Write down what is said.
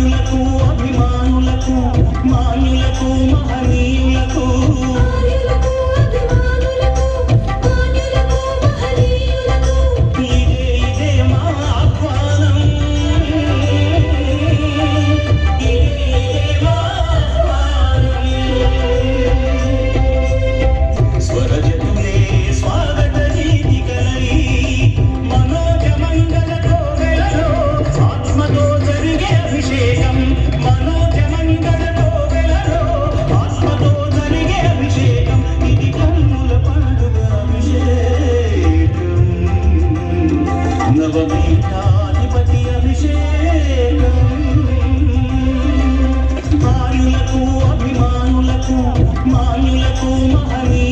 మానులకు అభిమానులకు మానులకు మహనీయులకు. तुम्हारी